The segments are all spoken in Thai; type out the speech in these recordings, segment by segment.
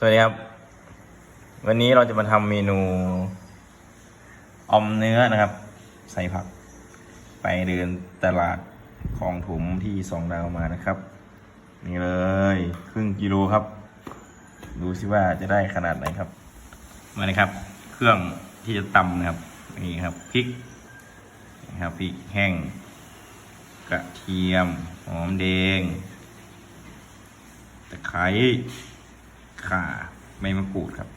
สวัสดีครับ วันนี้เราจะมาทำเมนูอมเนื้อนะครับ ใส่ผัก ไปเดินตลาดคลองถมที่สองดาวมานะครับ นี่เลย ครึ่งกิโลครับ ดูสิว่าจะได้ขนาดไหนครับ มาเลยครับ เครื่องที่จะตำนะครับ นี่ครับพริกนี่ครับพริกแห้ง กระเทียม หอมแดงตะไคร้ ข่าใบมะกรูดครับ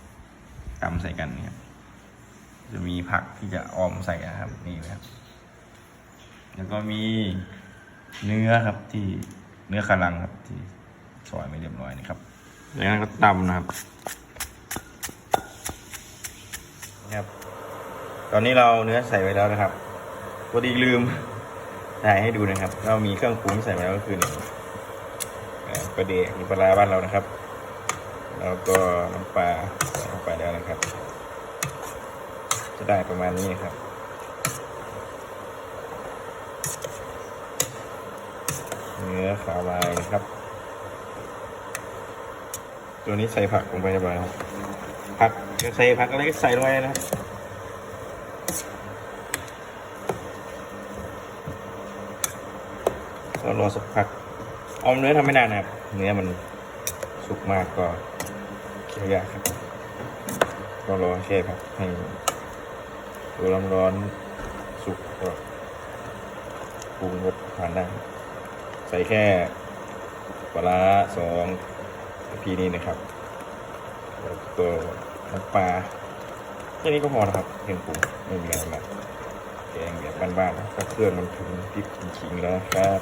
ตำใส่กันนี่ครับจะมีผักที่จะออมใส่นะครับนี่นะครับแล้วก็มีเนื้อครับที่เนื้อคารังครับ ที่ซอยไม่เรียบร้อยนี่ครับแล้วก็ตำนะครับนี่ครับ ตอนนี้เราเนื้อใส่ไว้แล้วนะครับพอดีลืมถ่ายให้ดูนะครับ เรามีเครื่องปรุงที่ใส่ไว้แล้วก็คือหนึ่งอ่าประเดกมีปลาร้าบ้านเรานะครับ แล้วก็น้ำปลาลงไปแล้วนะครับ จะได้ประมาณนี้ครับ เนื้อขาวลายนะครับ ตัวนี้ใส่ผักลงไปเรียบร้อยครับผักจะใส่ผักอะไรก็ใส่ลงไปนะครับก็รอสักพัก เอาเนื้อทำไม่นานนะครับ เนื้อมันสุกมากก็ เคี่ยวยากครับก็รอแช่ครับให้ตัวร้อนร้อนสุกก็ปรุงรสทานได้ใส่แค่ปลาร้าสองพีนี้นะครับแล้วก็น้ำปลาแค่นี้ก็พอนะครับเครื่องปรุงไม่มีอะไรมากแกงแบบบ้านๆนะก็เครื่องมันถึงพริกขิงแล้วครับ